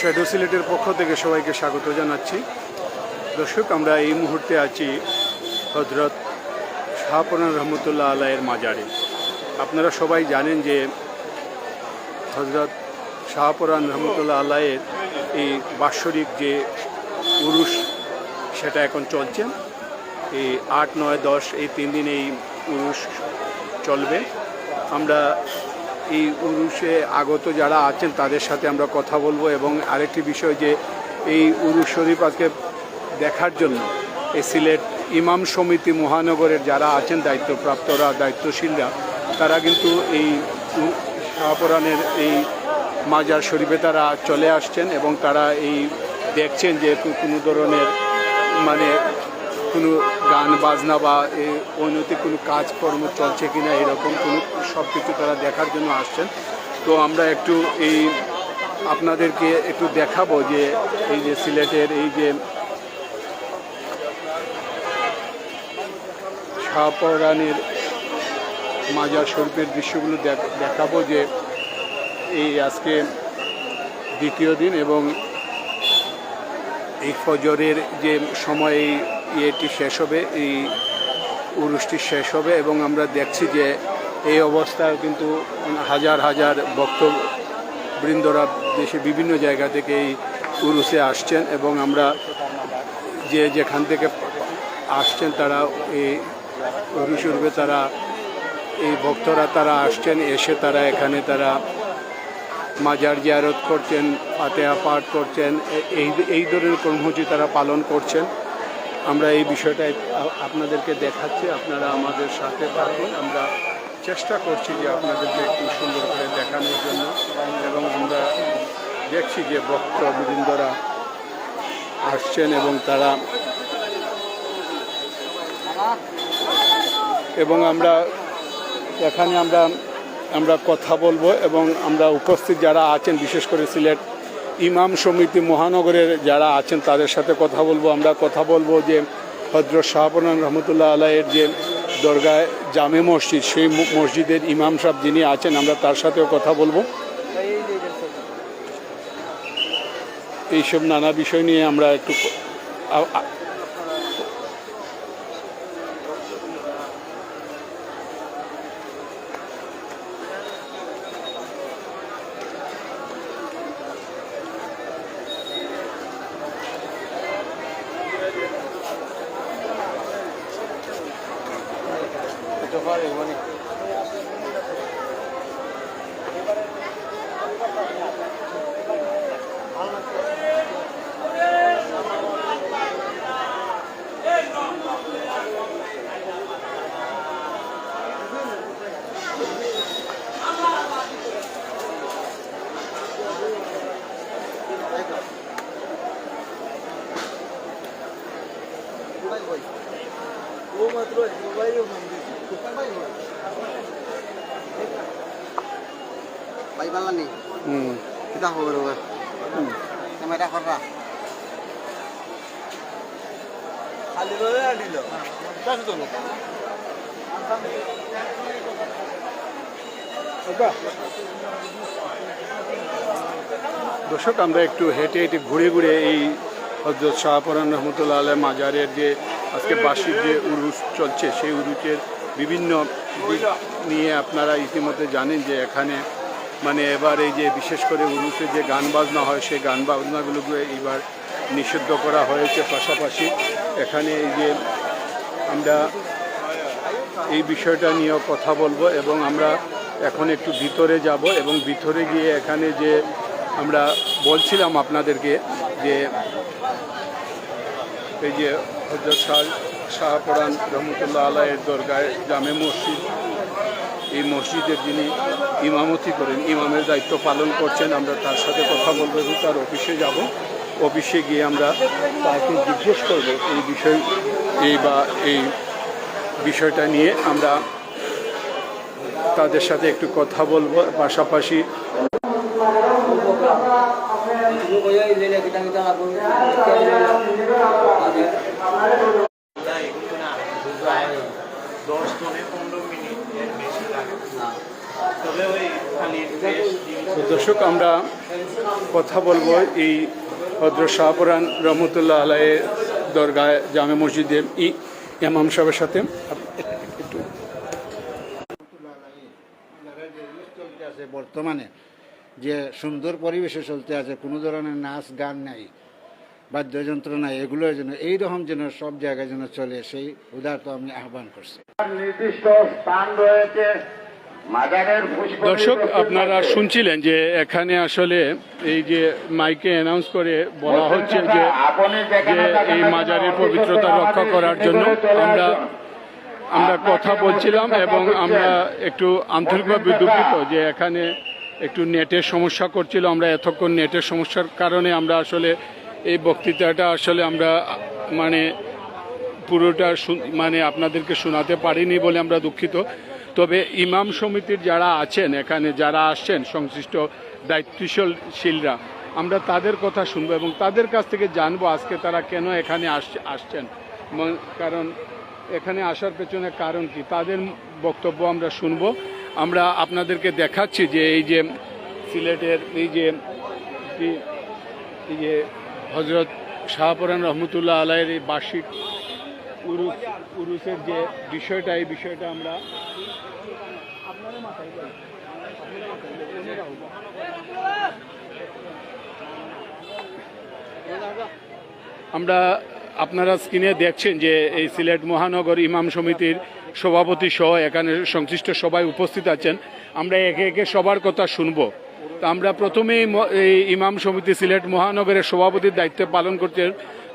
Shadow সিলেটের পক্ষ থেকে সবাইকে স্বাগত জানাচ্ছি। দর্শক, আমরা এই মুহূর্তে আছি হজরত শাহপরান রহমতুল্লাহ আলাইয়ের মাজারে। আপনারা সবাই জানেন যে হজরত শাহপরান রহমতুল্লাহ আলাইয়ের এই বাৎসরিক যে উরুষ সেটা এখন চলছে। এই আট, নয়, দশ, এই তিন দিন এই উরুষ চলবে। আমরা এই উরুষে আগত যারা আছেন, তাদের সাথে আমরা কথা বলব এবং আরেকটি বিষয় যে এই উরুষ শরীফ আজকে দেখার জন্য এই সিলেট ইমাম সমিতি মহানগরের যারা আছেন, দায়িত্বপ্রাপ্তরা, দায়িত্বশীলরা, তারা কিন্তু এই শাহপরানের এই মাজার শরীফে তারা চলে আসছেন এবং তারা এই দেখছেন যে কোনো ধরনের মানে কোনো গান, বাজনা বা অনৈতিক কোনো কাজকর্ম চলছে কিনা, এরকম কোনো সব কিছু তারা দেখার জন্য আসছেন। তো আমরা একটু এই আপনাদেরকে একটু দেখাবো যে এই যে সিলেটের এই যে শাহপরানের মাজার শরীফের দৃশ্যগুলো দেখ- দেখাবো যে এই আজকে দ্বিতীয় দিন এবং এই ফজরের যে সময় ইয়েটি শেষ হবে, এই উরুষটি শেষ হবে এবং আমরা দেখছি যে এই অবস্থায় কিন্তু হাজার হাজার ভক্তবৃন্দরা দেশে বিভিন্ন জায়গা থেকে এই উরুষে আসছেন এবং আমরা যে যেখান থেকে আসছেন তারা এই উরুষ তারা, এই ভক্তরা তারা আসছেন, এসে তারা এখানে তারা মাজার জিয়ারত করছেন, ফাতেহা পাঠ করছেন এই এই ধরনের কর্মসূচি তারা পালন করছেন। আমরা এই বিষয়টা আ- আপনাদেরকে দেখাচ্ছি, আপনারা আমাদের সাথে থাকুন। আমরা চেষ্টা করছি যে আপনাদেরকে একটু সুন্দর করে দেখানোর জন্য এবং আমরা দেখছি যে ভক্তবৃন্দরা আসছেন এবং তারা এবং আমরা এখানে আমরা আমরা কথা বলব এবং আমরা উপস্থিত যারা আছেন, বিশেষ করে সিলেট ইমাম সমিতি মহানগরের যারা আছেন তাদের সাথে কথা বলব। আমরা কথা বলব যে হজরত শাহপনান রহমতুল্লাহ আলাইয়ের যে দরগায় জামে মসজিদ, সেই মসজিদের ইমাম সাহেব যিনি আছেন, আমরা তার সাথেও কথা বলব। এইসব নানা বিষয় নিয়ে আমরা একটু ভাই বালা নেই। হুম, কিতা খবর ওর ক্যামেরা কররা খালি করে আনিল। কাজ তো দর্শক আমরা একটু হেঁটে হেঁটে ঘুরে ঘুরে এই হজরত শাহপরান রহমতুল্লাহ আলহ মাজারের যে আজকে বার্ষিক যে উরুস চলছে সেই উরুচের বিভিন্ন দিক নিয়ে আপনারা ইতিমধ্যে জানেন যে এখানে মানে এবার এই যে বিশেষ করে উরুসে যে গান বাজনা হয়, সেই গান বাজনাগুলোকে এবার নিষিদ্ধ করা হয়েছে পাশাপাশি। এখানে এই যে আমরা এই বিষয়টা নিয়েও কথা বলব এবং আমরা এখন একটু ভিতরে যাব এবং ভিতরে গিয়ে এখানে যে আমরা বলছিলাম আপনাদেরকে যে এই যে হজরত শাহ শাহপরান রহমতুল্লাহ আলাইয়ের দরগায় জামে মসজিদ এই মসজিদের যিনি ইমামতি করেন, ইমামের দায়িত্ব পালন করছেন, আমরা তার সাথে কথা বলব এবং তার অফিসে যাব। অফিসে গিয়ে আমরা তাকে জিজ্ঞেস করব এই বিষয়, এই বা এই বিষয়টা নিয়ে আমরা তাদের সাথে একটু কথা বলব। পাশাপাশি দশ থেকে পনেরো মিনিট এর বেশি লাগে তবে ওই তো দর্শক আমরা কথা বলব এই ভদ্র শাহপুরান রহমতুল্লাহ আলাইয়ের দরগায় জামে মসজিদে ই ইমাম সাহেবের সাথে। একটু আছে বর্তমানে যে সুন্দর পরিবেশে চলতে আছে কোনো ধরনের নাচ গান নাই বাদ্যযন্ত্র নাই এগুলো যেন এইরকম যেন সব জায়গায় যেন চলে সেই উদারত আমি আহ্বান করছি। নির্দিষ্ট স্থান রয়েছে দর্শক আপনারা শুনছিলেন যে এখানে আসলে এই যে মাইকে অ্যানাউন্স করে বলা হচ্ছে যে এই মাজারের পবিত্রতা রক্ষা করার জন্য আমরা আমরা কথা বলছিলাম এবং আমরা একটু আন্তরিকভাবে দুঃখিত যে এখানে একটু নেটের সমস্যা করছিল আমরা এতক্ষণ নেটের সমস্যার কারণে আমরা আসলে এই বক্তৃতাটা আসলে আমরা মানে পুরোটা মানে আপনাদেরকে শোনাতে পারিনি বলে আমরা দুঃখিত। তবে ইমাম সমিতির যারা আছেন, এখানে যারা আসছেন, সংশ্লিষ্ট দায়িত্বশীলরা, আমরা তাদের কথা শুনব এবং তাদের কাছ থেকে জানব আজকে তারা কেন এখানে আস- আসছেন। কারণ এখানে আসার পেছনে কারণ কি? তাদের বক্তব্য আমরা শুনব। আমরা আপনাদেরকে দেখাচ্ছি যে এই যে সিলেটের এই যে এই যে হজরত শাহপুরান রহমতুল্লাহ আলাইয়ের এই বার্ষিক উরুস, উরুসের যে বিষয়টা, এই বিষয়টা আমরা আমরা আপনারা স্ক্রিনে দেখছেন যে এই সিলেট মহানগর ইমাম সমিতির সভাপতি সহ এখানে সংশ্লিষ্ট সবাই উপস্থিত আছেন। আমরা একে একে সবার কথা শুনব। তো আমরা প্রথমেই এই ইমাম সমিতি সিলেট মহানগরের সভাপতির দায়িত্ব পালন করছেন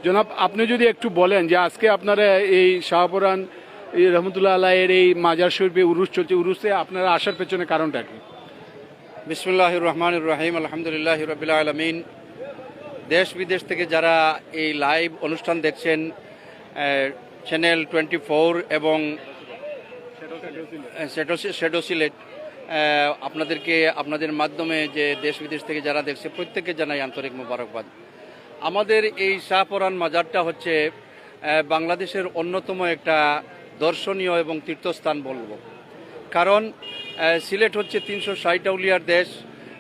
জনাব, আপনি যদি একটু বলেন যে আজকে আপনারা এই শাহপুরান রহমতুল্লাহ আলাহের এই মাজার শরীফে উরুস চলছে, উরুসে আপনারা আসার পেছনে কারণটা কি? বিসমুল্লাহ রহমান রাহিম, আলহামদুলিল্লাহ রবিল আলমিন। দেশ বিদেশ থেকে যারা এই লাইভ অনুষ্ঠান দেখছেন চ্যানেল টোয়েন্টি ফোর এবং শেডো সিলেট আপনাদেরকে, আপনাদের মাধ্যমে যে দেশ বিদেশ থেকে যারা দেখছে, প্রত্যেককে জানাই আন্তরিক মোবারকবাদ। আমাদের এই শাহপরান মাজারটা হচ্ছে বাংলাদেশের অন্যতম একটা দর্শনীয় এবং তীর্থস্থান বলব। কারণ সিলেট হচ্ছে তিনশো ষাট আউলিয়ার দেশ।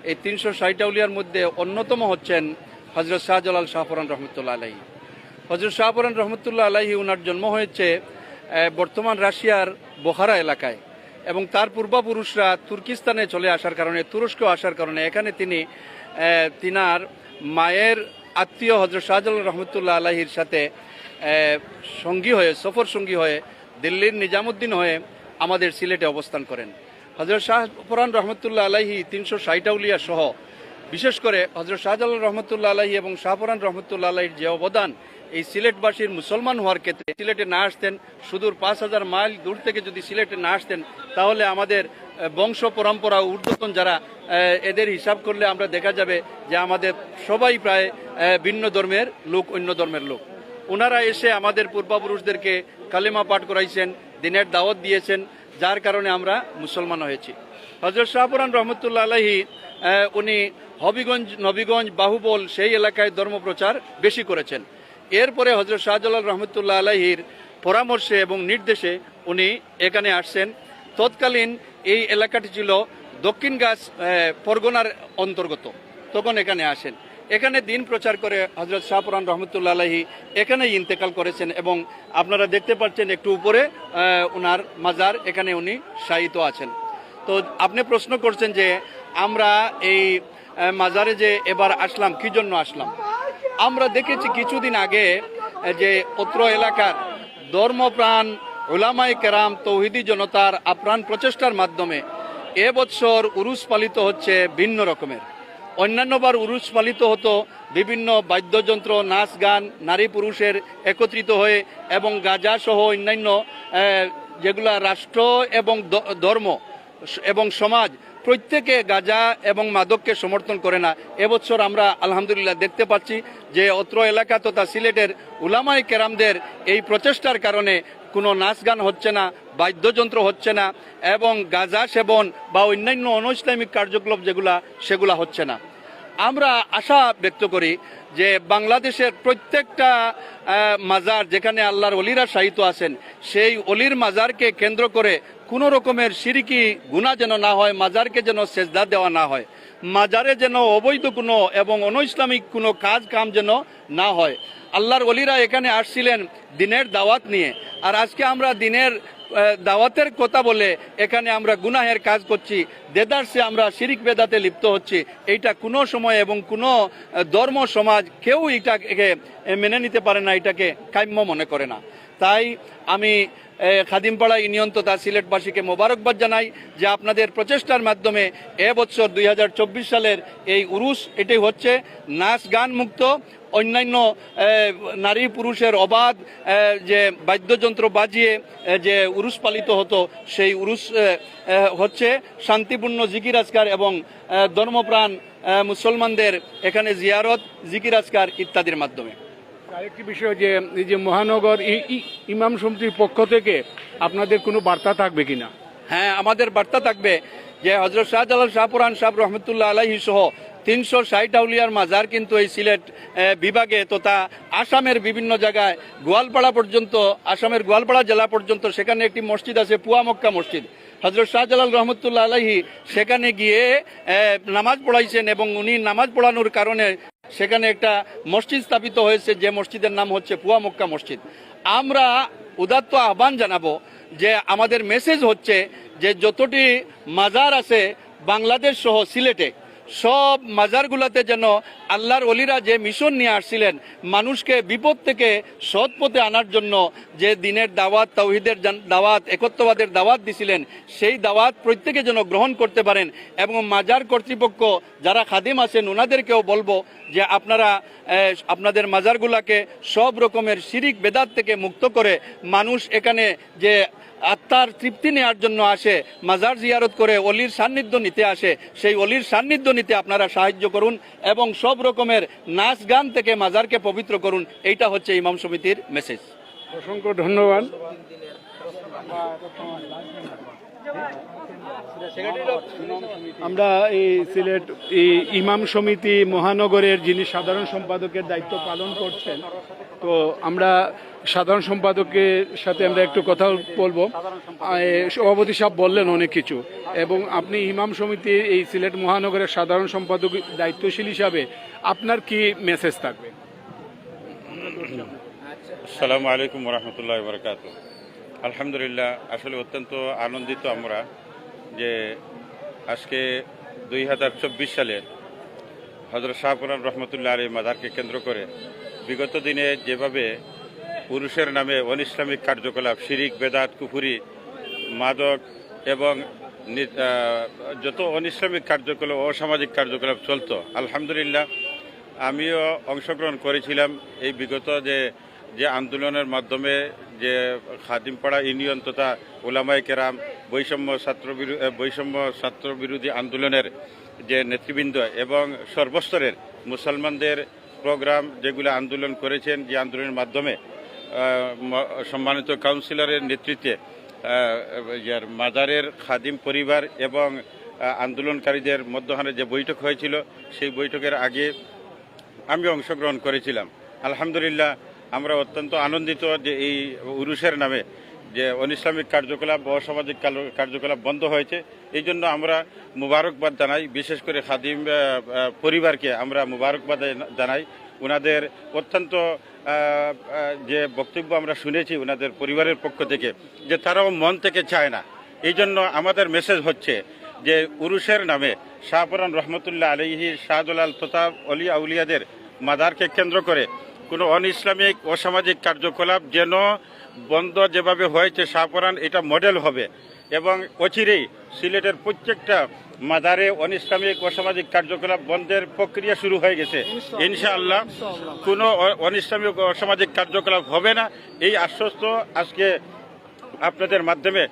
এই তিনশো ষাট আউলিয়ার মধ্যে অন্যতম হচ্ছেন হজরত শাহজালাল শাহপুরান রহমতুল্লাহ আলাহি হজরত শাহপুরান রহমতুল্লাহ আলাহি ওনার জন্ম হয়েছে বর্তমান রাশিয়ার বোহারা এলাকায়। এবং তার পূর্বপুরুষরা তুর্কিস্তানে চলে আসার কারণে, তুরস্ক আসার কারণে এখানে তিনি তিনার মায়ের আত্মীয় হজরত শাহজালাল রহমতুল্লাহ আলাহির সাথে সঙ্গী হয়ে, সফর সঙ্গী হয়ে, দিল্লির নিজামুদ্দিন হয়ে আমাদের সিলেটে অবস্থান করেন। হজরত শাহ ফরান রহমতুল্লাহ আলাহি তিনশো ষাটাউলিয়া সহ, বিশেষ করে হজরত শাহজালাল রহমতুল্লাহ আলাহি এবং শাহপুরান রহমতুল্লাহ আলাহির যে অবদান, এই সিলেটবাসীর মুসলমান হওয়ার ক্ষেত্রে সিলেটে না আসতেন, সুদূর পাঁচ হাজার মাইল দূর থেকে যদি সিলেটে না আসতেন, তাহলে আমাদের বংশ পরম্পরা, ঊর্ধ্বতন যারা এদের হিসাব করলে আমরা দেখা যাবে যে আমাদের সবাই প্রায় ভিন্ন ধর্মের লোক, অন্য ধর্মের লোক। ওনারা এসে আমাদের পূর্বপুরুষদেরকে কালেমা পাঠ করাইছেন, দিনের দাওয়াত দিয়েছেন, যার কারণে আমরা মুসলমান হয়েছি। হজরত শাহপুরান রহমতুল্লাহ আলাহি উনি হবিগঞ্জ, নবীগঞ্জ, বাহুবল সেই এলাকায় ধর্মপ্রচার বেশি করেছেন। এরপরে হজরত শাহজালাল রহমতুল্লাহ আলাহির পরামর্শে এবং নির্দেশে উনি এখানে আসছেন। তৎকালীন এই এলাকাটি ছিল দক্ষিণ গাছ পরগনার অন্তর্গত। তখন এখানে আসেন। এখানে দিন প্রচার করে হজরত শাহপুরান রহমতুল্লাহ আলাহি এখানেই ইন্তেকাল করেছেন এবং আপনারা দেখতে পাচ্ছেন একটু উপরে ওনার মাজার, এখানে উনি শায়িত আছেন। তো আপনি প্রশ্ন করছেন যে আমরা এই মাজারে যে এবার আসলাম, কি জন্য আসলাম? আমরা দেখেছি কিছুদিন আগে যে অত্র এলাকার ধর্মপ্রাণ ওলামাই কেরাম তৌহিদি জনতার আপ্রাণ প্রচেষ্টার মাধ্যমে এবছর উরুস পালিত হচ্ছে ভিন্ন রকমের। অন্যান্যবার উরুস পালিত হতো বিভিন্ন বাদ্যযন্ত্র, নাচ গান, নারী পুরুষের একত্রিত হয়ে এবং গাজা সহ অন্যান্য যেগুলা রাষ্ট্র এবং ধর্ম এবং সমাজ প্রত্যেকে গাজা এবং মাদককে সমর্থন করে না। এবছর আমরা আলহামদুলিল্লাহ দেখতে পাচ্ছি যে অত্র এলাকা তথা সিলেটের উলামাই কেরামদের এই প্রচেষ্টার কারণে কোনো নাচ গান হচ্ছে না, বাদ্যযন্ত্র হচ্ছে না এবং গাজা সেবন বা অন্যান্য অনৈসলামিক কার্যকলাপ যেগুলা, সেগুলা হচ্ছে না। আমরা আশা ব্যক্ত করি যে বাংলাদেশের প্রত্যেকটা মাজার যেখানে আল্লাহর অলিরা সাহিত্য আছেন, সেই অলির মাজারকে কেন্দ্র করে কোনো রকমের সিরিকি গুণা যেন না হয়, মাজারকে যেন সেজদা দেওয়া না হয়, মাজারে যেন অবৈধ কোনো এবং অনৈসলামিক কোনো কাজ কাম যেন না হয়। আল্লাহর অলিরা এখানে আসছিলেন দিনের দাওয়াত নিয়ে। আর আজকে আমরা দিনের দাওয়াতের কথা বলে এখানে আমরা গুনাহের কাজ করছি, দেদার্সে আমরা শিরিক বেদাতে লিপ্ত হচ্ছি, এইটা কোনো সময় এবং কোনো ধর্ম, সমাজ কেউ এটাকে মেনে নিতে পারে না, এটাকে কাম্য মনে করে না। তাই আমি খাদিমপাড়া ইউনিয়ন তথা সিলেটবাসীকে মোবারকবাদ জানাই যে আপনাদের প্রচেষ্টার মাধ্যমে এবছর দুই হাজার চব্বিশ সালের এই উরুস এটি হচ্ছে নাচ গান মুক্ত অন্যান্য নারী পুরুষের অবাধ যে বাদ্যযন্ত্র বাজিয়ে যে উরুস পালিত হতো সেই উরুস হচ্ছে শান্তিপূর্ণ জিকির আজকার এবং ধর্মপ্রাণ মুসলমানদের এখানে জিয়ারত জিকির আজকার ইত্যাদির মাধ্যমে। আরেকটি বিষয় যে এই যে মহানগর ইমাম সমিতির পক্ষ থেকে আপনাদের কোনো বার্তা থাকবে কিনা হ্যাঁ আমাদের বার্তা থাকবে যে হজরত শাহজালাল শাহপুরান সাহেব রহমতুল্লাহ আলাহি সহ তিনশো ষাট আউলিয়ার মাজার কিন্তু এই সিলেট বিভাগে তথা আসামের বিভিন্ন জায়গায় গোয়ালপাড়া পর্যন্ত, আসামের গোয়ালপাড়া জেলা পর্যন্ত সেখানে একটি মসজিদ আছে, পুয়া মক্কা মসজিদ। হজরত শাহজালাল রহমতুল্লাহ আলাহি সেখানে গিয়ে নামাজ পড়াইছেন এবং উনি নামাজ পড়ানোর কারণে সেখানে একটা মসজিদ স্থাপিত হয়েছে, যে মসজিদের নাম হচ্ছে পুয়া মক্কা মসজিদ। আমরা উদাত্ত আহ্বান জানাব যে আমাদের মেসেজ হচ্ছে যে যতটি মাজার আছে বাংলাদেশ সহ সিলেটে সব মাজারগুলাতে যেন আল্লাহর অলিরা যে মিশন নিয়ে আসছিলেন, মানুষকে বিপদ থেকে সৎ পথে আনার জন্য যে দিনের দাওয়াত তৌহিদের দাওয়াত, একত্ববাদের দাওয়াত দিছিলেন, সেই দাওয়াত প্রত্যেকে যেন গ্রহণ করতে পারেন এবং মাজার কর্তৃপক্ষ যারা খাদিম আছেন ওনাদেরকেও বলব যে আপনারা আপনাদের মাজারগুলাকে সব রকমের শিরিক বেদাত থেকে মুক্ত করে মানুষ এখানে যে আত্মার তৃপ্তি নেওয়ার জন্য আসে, মাজার জিয়ারত করে অলির সান্নিধ্য নিতে আসে, সেই অলির সান্নিধ্য নিতে আপনারা সাহায্য করুন এবং সব রকমের নাচ গান থেকে মাজারকে পবিত্র করুন, এইটা হচ্ছে ইমাম সমিতির মেসেজ অসংখ্য ধন্যবাদ। আমরা এই সিলেট ইমাম সমিতি মহানগরের যিনি সাধারণ সম্পাদকের দায়িত্ব পালন করছেন, তো আমরা সাধারণ সম্পাদকের সাথে আমরা একটু কথা বলব। সভাপতি সাহেব বললেন অনেক কিছু এবং আপনি ইমাম সমিতির এই সিলেট মহানগরের সাধারণ সম্পাদক দায়িত্বশীল হিসাবে আপনার কি মেসেজ থাকবে? আসসালামু আলাইকুম রহমতুল্লাহ বরকাত আলহামদুলিল্লাহ, আসলে অত্যন্ত আনন্দিত আমরা যে আজকে দুই হাজার চব্বিশ সালে হজরত শাহপুরান রহমতুল্লাহ আলী মাদারকে কেন্দ্র করে বিগত দিনে যেভাবে পুরুষের নামে অনিসলামিক কার্যকলাপ, শিরিক, বেদাত, কুফুরি, মাদক এবং যত অনিসলামিক কার্যকলাপ, অসামাজিক কার্যকলাপ চলত, আলহামদুলিল্লাহ, আমিও অংশগ্রহণ করেছিলাম এই বিগত যে যে আন্দোলনের মাধ্যমে যে খাদিমপাড়া ইউনিয়ন তথা ওলামাই কেরাম বৈষম্য ছাত্র বৈষম্য ছাত্র বিরোধী আন্দোলনের যে নেতৃবৃন্দ এবং সর্বস্তরের মুসলমানদের প্রোগ্রাম যেগুলো আন্দোলন করেছেন, যে আন্দোলনের মাধ্যমে সম্মানিত কাউন্সিলরের নেতৃত্বে মাজারের খাদিম পরিবার এবং আন্দোলনকারীদের মধ্যখানে যে বৈঠক হয়েছিল, সেই বৈঠকের আগে আমি অংশগ্রহণ করেছিলাম। আলহামদুলিল্লাহ আমরা অত্যন্ত আনন্দিত যে এই উরুষের নামে যে অনিসলামিক কার্যকলাপ অসামাজিক কার্যকলাপ বন্ধ হয়েছে। এই জন্য আমরা মুবারকবাদ জানাই, বিশেষ করে খাদিম পরিবারকে আমরা মুবারকবাদ জানাই। ওনাদের অত্যন্ত যে বক্তব্য আমরা শুনেছি ওনাদের পরিবারের পক্ষ থেকে, যে তারাও মন থেকে চায় না। এই জন্য আমাদের মেসেজ হচ্ছে যে উরুষের নামে শাহপুরান রহমতুল্লাহ আলহি শাহদুলাল তথা অলি আউলিয়াদের মাদারকে কেন্দ্র করে কোনো অন ইসলামিক অসামাজিক কার্যকলাপ যেন বন্ধ যেভাবে হয়েছে শাহপুরান এটা মডেল হবে। এবং অচিরেই সিলেটের প্রত্যেকটা মাদারে অন ইসলামিক অসামাজিক কার্যকলাপ বন্ধের প্রক্রিয়া শুরু হয়ে গেছে। ইনশাআল্লাহ। কোনো অন ইসলামিক অসামাজিক কার্যকলাপ হবে না। এই আশ্বস্ত আজকে আপনাদের মাধ্যমে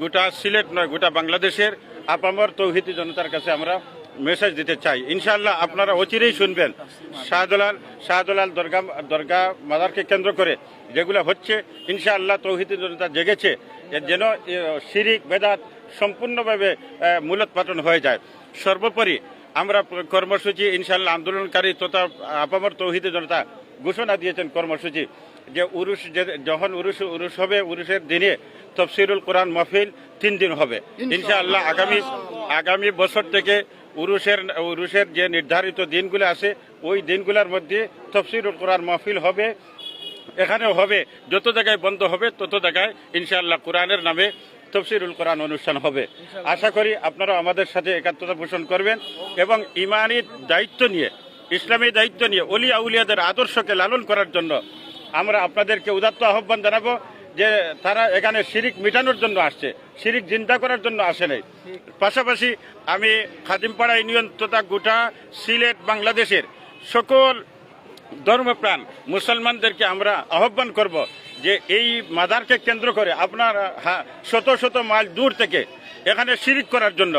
গোটা সিলেট নয় গোটা বাংলাদেশের আপামর তৌহিদি জনতার কাছে আমরা মেসেজ দিতে চাই। ইনশাআল্লাহ আপনারা অচিরেই শুনবেন। শাহদুলাল শাহদুলাল দরগা দরগা মাদারকে কেন্দ্র করে যেগুলো হচ্ছে ইনশাআল্লাহ তৌহিদি জনতা জেগেছে যেন শিরিক বেদাত সম্পূর্ণভাবে মূলত পাটন হয়ে যায়। সর্বোপরি আমরা কর্মসূচি ইনশাল্লাহ আন্দোলনকারী তথা আপামর তৌহিদ জনতা ঘোষণা দিয়েছেন কর্মসূচি যে উরুষ যে- যখন উরুষ উরুষ হবে উরুষের দিনে তফসিরুল কোরআন মাহফিল তিন দিন হবে। ইনশাআল্লাহ আগামী আগামী বছর থেকে উরুষের উরুষের যে নির্ধারিত দিনগুলো আছে ওই দিনগুলোর মধ্যে তফসিরুল কোরআন মাহফিল হবে এখানেও হবে যত জায়গায় বন্ধ হবে তত জায়গায় ইনশাআল্লাহ কোরআনের নামে তফসিরুল কোরআন অনুষ্ঠান হবে। আশা করি আপনারা আমাদের সাথে একাত্মতা পোষণ করবেন এবং ইমানি দায়িত্ব নিয়ে ইসলামী দায়িত্ব নিয়ে অলি আউলিয়াদের আদর্শকে লালন করার জন্য আমরা আপনাদেরকে উদাত্ত আহ্বান জানাব। যে তারা এখানে শিরিক মিটানোর জন্য আসছে, শিরিক চিন্তা করার জন্য আসে নাই। পাশাপাশি আমি খাদিমপাড়া ইউনিয়ন তথা গোটা সিলেট বাংলাদেশের সকল ধর্মপ্রাণ মুসলমানদেরকে আমরা আহ্বান করব যে এই মাদারকে কেন্দ্র করে আপনার শত শত মাইল দূর থেকে এখানে শিরিক করার জন্য,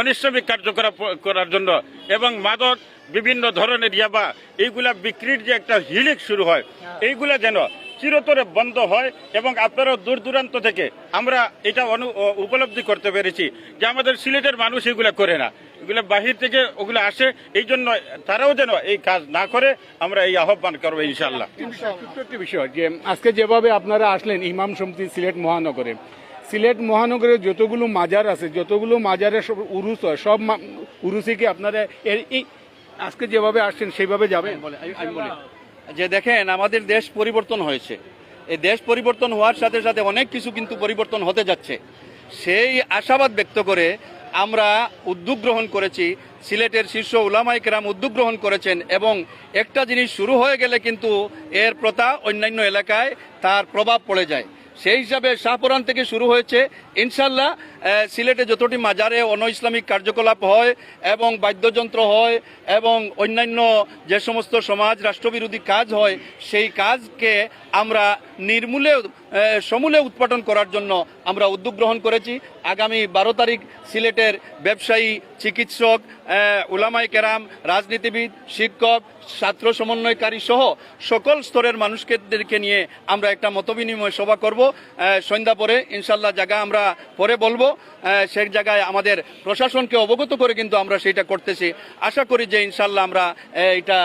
অনিশ্রমিক কার্যকলাপ করার জন্য এবং মাদক, বিভিন্ন ধরনের ইয়াবা, এইগুলা বিক্রির যে একটা হিলিক শুরু হয়, এইগুলা যেন চিরতরে বন্ধ হয় এবং আপনারাও দূর দূরান্ত থেকে আমরা এটা অনু উপলব্ধি করতে পেরেছি যে আমাদের সিলেটের মানুষ এগুলা করে না। এগুলো বাহির থেকে ওগুলো আসে এই জন্য তারাও যেন এই কাজ না করে আমরা এই আহ্বান করব ইনশাল্লাহ একটি বিষয় যে আজকে যেভাবে আপনারা আসলেন ইমাম সমিতি সিলেট মহানগরে সিলেট মহানগরে যতগুলো মাজার আছে যতগুলো মাজারে সব উরুস হয় সব মা- উরুসে কি আপনারা এর এই আজকে যেভাবে আসছেন সেইভাবে যাবেন? বলে- আমি- আমি বলি। যে দেখেন, আমাদের দেশ পরিবর্তন হয়েছে। এই দেশ পরিবর্তন হওয়ার সাথে সাথে অনেক কিছু কিন্তু পরিবর্তন হতে যাচ্ছে। সেই আশাবাদ ব্যক্ত করে আমরা উদ্যোগ গ্রহণ করেছি, সিলেটের শীর্ষ উলামাই কেরাম উদ্যোগ গ্রহণ করেছেন এবং একটা জিনিস শুরু হয়ে গেলে কিন্তু এর প্রথা অন্যান্য এলাকায় তার প্রভাব পড়ে যায়। সেই হিসাবে শাহপুরান থেকে শুরু হয়েছে। ইনশাল্লাহ সিলেটে যতটি মাজারে অন ইসলামিক কার্যকলাপ হয় এবং বাদ্যযন্ত্র হয় এবং অন্যান্য যে সমস্ত সমাজ রাষ্ট্রবিরোধী কাজ হয়, সেই কাজকে আমরা নির্মূলে সমূলে উৎপাদন করার জন্য আমরা উদ্যোগ গ্রহণ করেছি। আগামী বারো তারিখ সিলেটের ব্যবসায়ী, চিকিৎসক উলামাই কেরাম, রাজনীতিবিদ, শিক্ষক, ছাত্র সমন্বয়কারী সহ সকল স্তরের মানুষকে নিয়ে আমরা একটা মতবিনিময় সভা করব। সন্ধ্যা পরে ইনশাল্লাহ জায়গা আমরা পরে বলব। সেই জায়গায় আমাদের প্রশাসনকে অবগত করে কিন্তু আমরা সেটা করতেছি। আশা করি যে ইনশাল্লাহ আমরা এটা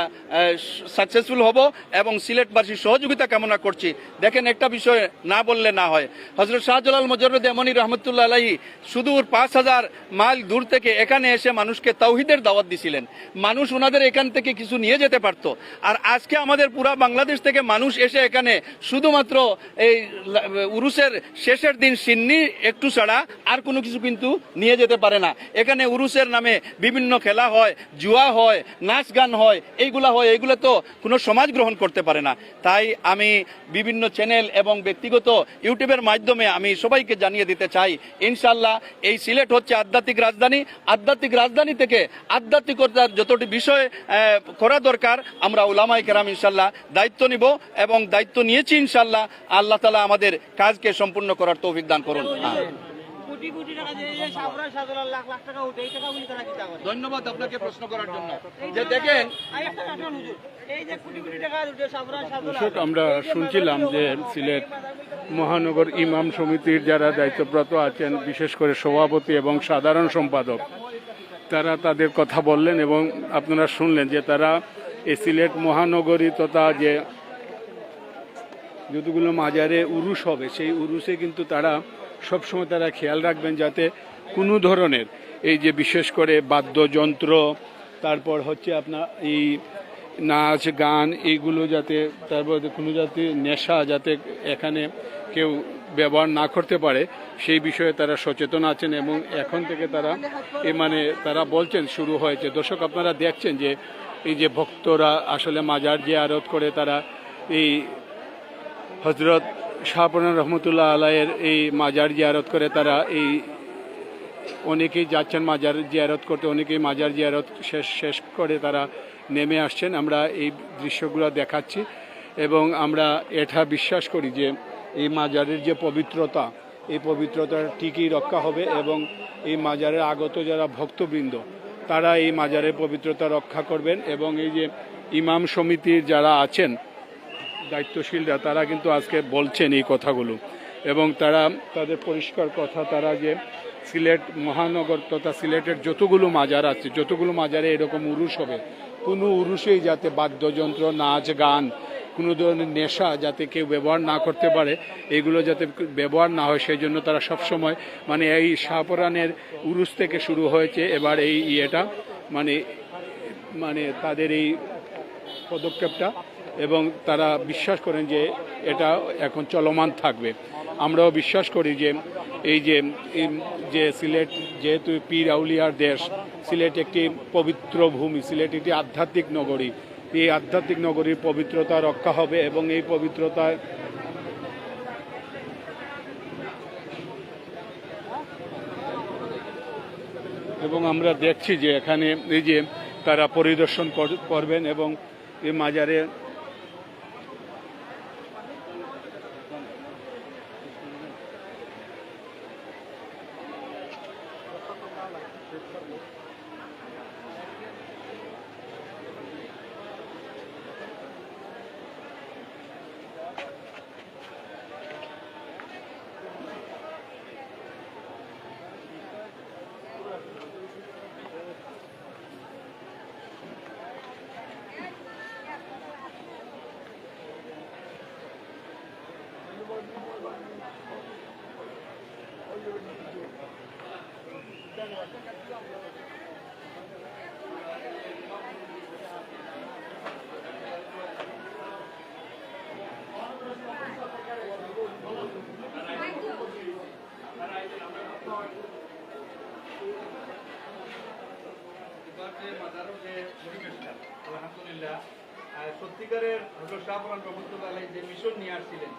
সাকসেসফুল হব এবং সিলেটবাসীর সহযোগিতা কামনা করছি। দেখেন একটা বিষয় না বললে না হয়। হজরত শাহজালাল মজরুদ এমনি রহমতুল্লাহ আলাহি সুদূর পাঁচ হাজার মাইল দূর থেকে এখানে এসে মানুষকে তৌহিদের দাওয়াত দিছিলেন। মানুষ ওনাদের এখান থেকে কিছু নিয়ে যেতে পারত। আর আজকে আমাদের পুরা বাংলাদেশ থেকে মানুষ এসে এখানে শুধুমাত্র এই উরুসের শেষের দিন সিন্নি একটু ছাড়া আর কোনো কিছু কিন্তু নিয়ে যেতে পারে না। এখানে উরুসের নামে বিভিন্ন খেলা হয়, জুয়া হয়, নাচ গান হয়, এইগুলা হয়, এইগুলো তো কোনো সমাজ গ্রহণ করতে পারে না। তাই আমি বিভিন্ন চ্যানেল এবং ব্যক্তিগত ইউটিউবের মাধ্যমে আমি সবাইকে জানিয়ে দিতে চাই ইনশাল্লাহ এই সিলেট হচ্ছে আধ্যাত্মিক রাজধানী। আধ্যাত্মিক রাজধানী থেকে আধ্যাত্মিকতার যতটি বিষয় করা দরকার, আমরা ওলামাই কেরাম ইনশাল্লাহ দায়িত্ব নিব এবং দায়িত্ব নিয়েছি ইনশাল্লাহ আল্লাহ তালা আমাদের কাজকে সম্পূর্ণ করার তৌফিক দান করুন। কোটি কোটি টাকা দিয়ে এই যে সাবরান সাধারণ লাখ লাখ টাকা উঠে এই টাকাগুলি তারা কি করে ধন্যবাদ আপনাকে প্রশ্ন করার জন্য। যে দেখেন আর একটা কথা হুজুর। এই যে কোটি কোটি টাকা উঠে দর্শক আমরা শুনছিলাম যে সিলেট মহানগর ইমাম সমিতির যারা দায়িত্বপ্রাপ্ত আছেন বিশেষ করে সভাপতি এবং সাধারণ সম্পাদক তারা তাদের কথা বললেন এবং আপনারা শুনলেন যে তারা এই সিলেট মহানগরী তথা যে যতগুলো মাজারে উরুস হবে সেই উরুসে কিন্তু তারা সবসময় তারা খেয়াল রাখবেন যাতে কোনো ধরনের এই যে বিশেষ করে বাদ্যযন্ত্র, তারপর হচ্ছে আপনার এই নাচ, গান এইগুলো যাতে, তারপর কোনো যাতে নেশা যাতে এখানে কেউ ব্যবহার না করতে পারে, সেই বিষয়ে তারা সচেতন আছেন এবং এখন থেকে তারা এ মানে তারা বলছেন শুরু হয়েছে। দর্শক, আপনারা দেখছেন যে এই যে ভক্তরা আসলে মাজার যে আরত করে তারা এই হজরত শাহপুরান রহমতুল্লাহ আলাইয়ের এই মাজার জিয়ারত করে তারা এই অনেকেই যাচ্ছেন মাজার জিয়ারত করতে, অনেকেই মাজার জিয়ারত শেষ শেষ করে তারা নেমে আসছেন। আমরা এই দৃশ্যগুলো দেখাচ্ছি এবং আমরা এটা বিশ্বাস করি যে এই মাজারের যে পবিত্রতা, এই পবিত্রতা ঠিকই রক্ষা হবে এবং এই মাজারে আগত যারা ভক্তবৃন্দ, তারা এই মাজারের পবিত্রতা রক্ষা করবেন এবং এই যে ইমাম সমিতির যারা আছেন দায়িত্বশীলরা, তারা কিন্তু আজকে বলছেন এই কথাগুলো। এবং তারা তাদের পরিষ্কার কথা, তারা যে সিলেট মহানগর তথা সিলেটের যতগুলো মাজার আছে, যতগুলো মাজারে এরকম উরুষ হবে, কোনো উরুষেই যাতে বাদ্যযন্ত্র, নাচ, গান, কোনো ধরনের নেশা যাতে কেউ ব্যবহার না করতে পারে, এগুলো যাতে ব্যবহার না হয় সেই জন্য তারা সবসময় মানে এই শাহপরানের উরুস থেকে শুরু হয়েছে, এবার এই ইয়েটা মানে মানে তাদের এই পদক্ষেপটা এবং তারা বিশ্বাস করেন যে এটা এখন চলমান থাকবে। আমরাও বিশ্বাস করি যে এই যে যে সিলেট যেহেতু পীর আউলিয়ার দেশ, সিলেট একটি পবিত্র ভূমি, সিলেট একটি আধ্যাত্মিক নগরী। এই আধ্যাত্মিক নগরীর পবিত্রতা রক্ষা হবে এবং এই পবিত্রতা এবং আমরা দেখছি যে এখানে এই যে তারা পরিদর্শন কর- করবেন এবং এই মাজারে এবার যে মাজারও যে পরিবেশটা, আলহামদুলিল্লাহ হজরত শাহপুরান রহমতুল্লাহ আলাই যে মিশন নিয়ে আসছিলেন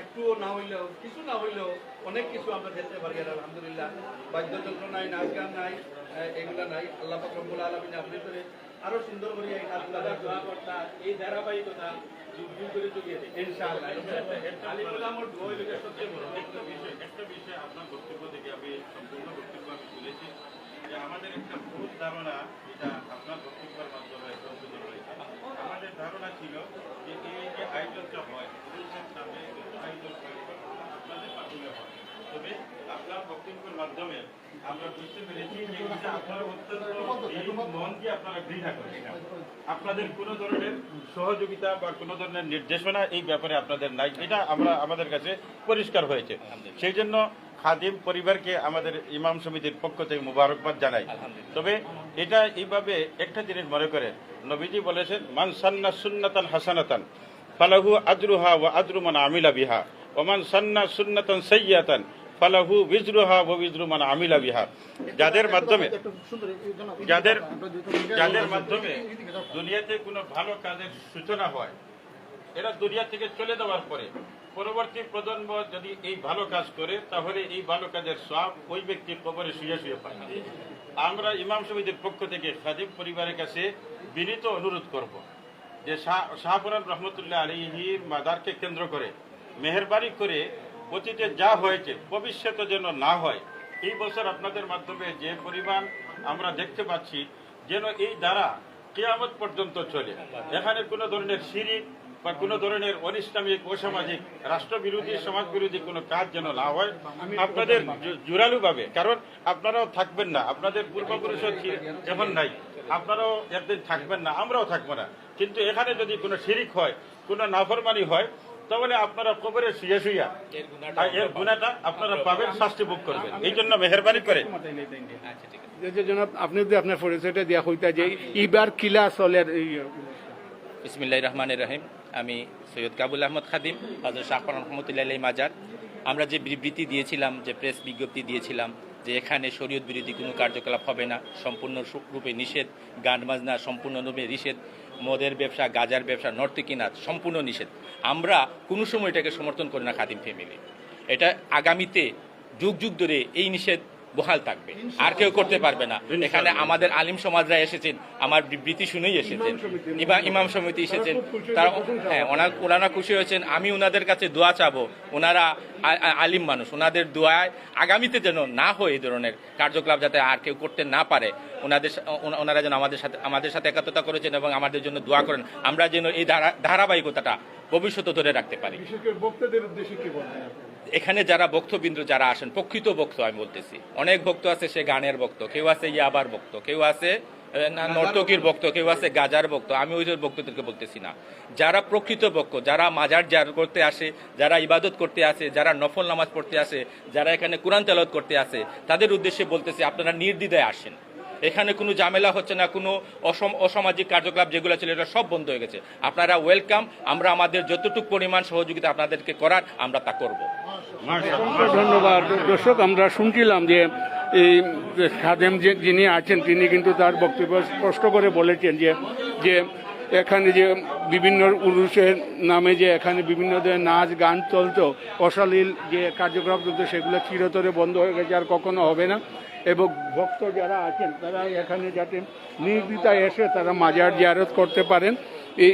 একটুও না হইলেও কিছু না হইলেও অনেক কিছু আমরা দেখতে পারি আর আলহামদুলিল্লাহ। বাদ্যযন্ত্র নাই নাচ গান নাই এগুলা নাই। আল্লাহ ফকরবুল আলমিন আপনি করে আরও সুন্দর করে এই কাজগুলা করতে এই ধারাবাহিকতা আমাদের একটা ভুল ধারণা এটা আপনার বক্তব্যের মাধ্যমে আমাদের ধারণা ছিল যে এই যে আয়োজনটা হয় তবে আপনার বক্তব্যের মাধ্যমে আমরা বুঝতে পেরেছি যে এটা আপনারা অত্যন্ত মন দিয়ে আপনারা ঘৃণা করেন আপনাদের কোনো ধরনের সহযোগিতা বা কোনো ধরনের নির্দেশনা এই ব্যাপারে আপনাদের নাই। এটা আমরা আমাদের কাছে পরিষ্কার হয়েছে। সেই জন্য খাদিম পরিবারকে আমাদের ইমাম সমিতির পক্ষ থেকে মুবারকবাদ জানাই। তবে এটা এইভাবে একটা জিনিস মনে করেন। নবীজি বলেছেন মান সান্না সুন্নাতান হাসানাতান ফালাহু আজরুহা ওয়া আজরু মান আমিলা বিহা ওমান সান্না সুন্নাতান সাইয়াতান ফালাহু বিজরুহা ওয়া বিজরুমান আমিলা বিহা। যাদের মাধ্যমে যাদের যাদের মাধ্যমে দুনিয়াতে কোনো ভালো কাজের সূচনা হয় এরা দুনিয়া থেকে চলে যাওয়ার পরে পরবর্তী প্রজন্ম যদি এই ভালো কাজ করে, তাহলে এই ভালো কাজের সব ওই ব্যক্তির কবরে শুয়ে শুয়ে পায় আমরা ইমাম সমিতির পক্ষ থেকে খাদিম পরিবারের কাছে বিনীত অনুরোধ করব যে শাহ শাহপুরান রহমতুল্লাহ আলীহির মাদারকে কেন্দ্র করে, মেহরবানি করে অতীতে যা হয়েছে, ভবিষ্যতে যেন না হয়, এই বছর আপনাদের মাধ্যমে যে পরিমাণ আমরা দেখতে পাচ্ছি, যেন এই দ্বারা কেয়ামত পর্যন্ত চলে। এখানে কোনো ধরনের শিরিক বা কোনো ধরনের অনিসলামিক অসামাজিক রাষ্ট্রবিরোধী সমাজ বিরোধী কোনো কাজ যেন না হয় আপনাদের জোরালু ভাবে কারণ আপনারাও থাকবেন না আপনাদের পূর্বপুরুষও ছি- এখন নাই। আপনারাও একদিন থাকবেন না আমরাও থাকব না। কিন্তু এখানে যদি কোনো শিরিক হয় কোনো নাফরমানি হয় তাহলে আপনারা কবরে শুয়ে শুইয়া আর এর গুণাটা আপনারা পাবেন শাস্তি ভোগ করবেন। এই জন্য মেহরবানি করে। যে যে জনাব আপনি যদি আপনার পরিচয়টা দেওয়া হইতা যে ইবার কিলা চলের এই ইসমিল্লাহ রহমান রহিম। আমি সৈয়দ কাবুল আহমদ খাদিম হজরত শাহপান রহমতুল্লাহ মাজার। আমরা যে বিবৃতি দিয়েছিলাম, যে প্রেস বিজ্ঞপ্তি দিয়েছিলাম, যে এখানে শরীয়ত বিরোধী কোনো কার্যকলাপ হবে না, সম্পূর্ণ রূপে নিষেধ, গান বাজনা সম্পূর্ণরূপে নিষেধ, মদের ব্যবসা, গাজার ব্যবসা, নর্তকী নাচ সম্পূর্ণ নিষেধ। আমরা কোনো সময় এটাকে সমর্থন করি না খাদিম ফ্যামিলি এটা আগামীতে যুগ যুগ ধরে এই নিষেধ বহাল থাকবে। আর কেউ করতে পারবে না। এখানে আমাদের আলিম সমাজরা এসেছেন আমার বিবৃতি শুনেই এসেছেন। ইমা- ইমাম সমিতি এসেছেন। তারা হ্যাঁ ওনার ওনারা খুশি হয়েছেন। আমি ওনাদের কাছে দোয়া চাবো। ওনারা আলিম মানুষ। ওনাদের দোয়ায় আগামীতে যেন না হয় এই ধরনের কার্যকলাপ যাতে আর কেউ করতে না পারে। ওনাদের ওনারা যেন আমাদের সাথে আমাদের সাথে একাত্মতা করেছেন এবং আমাদের জন্য দোয়া করেন। আমরা যেন এই ধারা ধারাবাহিকতাটা ভবিষ্যতে ধরে রাখতে পারি। বিশেষ করে বক্তাদের উদ্দেশ্যে কি বলবেন? এখানে যারা ভক্তবিন্দু যারা আসেন প্রকৃত ভক্ত আমি বলতেছি। অনেক ভক্ত আছে সে গানের ভক্ত কেউ আছে ইয়াবার ভক্ত কেউ আছে নর্তকীর ভক্ত। কেউ আছে গাজার ভক্ত। আমি ওই জন্য ভক্তদেরকে বলতেছি না। যারা প্রকৃত ভক্ত যারা মাজার জার করতে আসে যারা ইবাদত করতে আসে যারা নফল নামাজ পড়তে আসে যারা এখানে কোরআন তেলাওয়াত করতে আসে তাদের উদ্দেশ্যে বলতেছি আপনারা নির্দ্বিধায় আসেন। এখানে কোনো ঝামেলা হচ্ছে না, কোনো অসম- অসামাজিক কার্যকলাপ যেগুলো ছিল, এটা সব বন্ধ হয়ে গেছে। আপনারা ওয়েলকাম আমরা আমাদের যতটুকু পরিমাণ সহযোগিতা আপনাদেরকে করার, আমরা তা করব। ধন্যবাদ। দর্শক, আমরা শুনছিলাম যে এই খাদেম যে যিনি আছেন, তিনি কিন্তু তার বক্তব্য স্পষ্ট করে বলেছেন যে যে এখানে যে বিভিন্ন উরুষের নামে যে এখানে বিভিন্ন নাচ, গান চলতো, অশালীল যে কার্যক্রম চলতো, সেগুলো চিরতরে বন্ধ হয়ে গেছে আর কখনো হবে না। এবং ভক্ত যারা আছেন, তারা এখানে যাতে নির্বিতায় এসে তারা মাজার জিয়ারত করতে পারেন। এই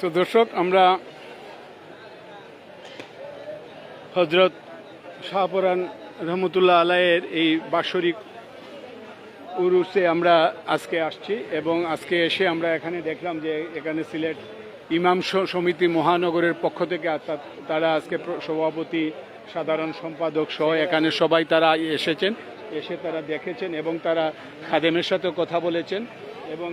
তো দর্শক, আমরা হজরত শাহপরান রহমতুল্লাহ আলাইয়ের এই বাৎসরিক উরুসে আমরা আজকে আসছি এবং আজকে এসে আমরা এখানে দেখলাম যে এখানে সিলেট ইমাম সমিতি মহানগরের পক্ষ থেকে তারা আজকে সভাপতি, সাধারণ সম্পাদক সহ এখানে সবাই তারা এসেছেন, এসে তারা দেখেছেন এবং তারা খাদেমের সাথে কথা বলেছেন। এবং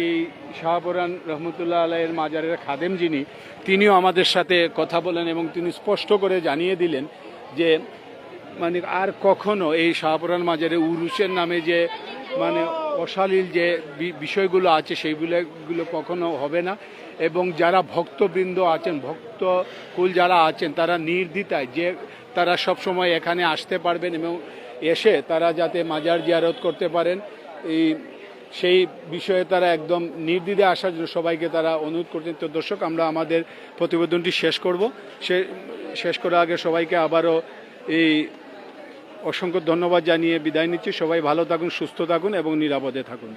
এই শাহপুরান রহমতুল্লাহ আলাইয়ের মাজারের খাদেম যিনি, তিনিও আমাদের সাথে কথা বলেন এবং তিনি স্পষ্ট করে জানিয়ে দিলেন যে মানে আর কখনো এই শাহপুরান মাজারে উরুসের নামে যে মানে অশালীল যে বিষয়গুলো আছে সেইগুলো গুলো কখনো হবে না। এবং যারা ভক্তবৃন্দ আছেন ভক্ত কুল যারা আছেন, তারা নির্দ্বিধায় যে, তারা সব সময় এখানে আসতে পারবেন এবং এসে তারা যাতে মাজার জিয়ারত করতে পারেন। এই সেই বিষয়ে তারা একদম নির্দিদে আসার জন্য সবাইকে তারা অনুরোধ করছেন। তো দর্শক, আমরা আমাদের প্রতিবেদনটি শেষ করব। সে, শেষ করার আগে সবাইকে আবারও এই অসংখ্য ধন্যবাদ জানিয়ে বিদায় নিচ্ছি। সবাই ভালো থাকুন, সুস্থ থাকুন এবং নিরাপদে থাকুন।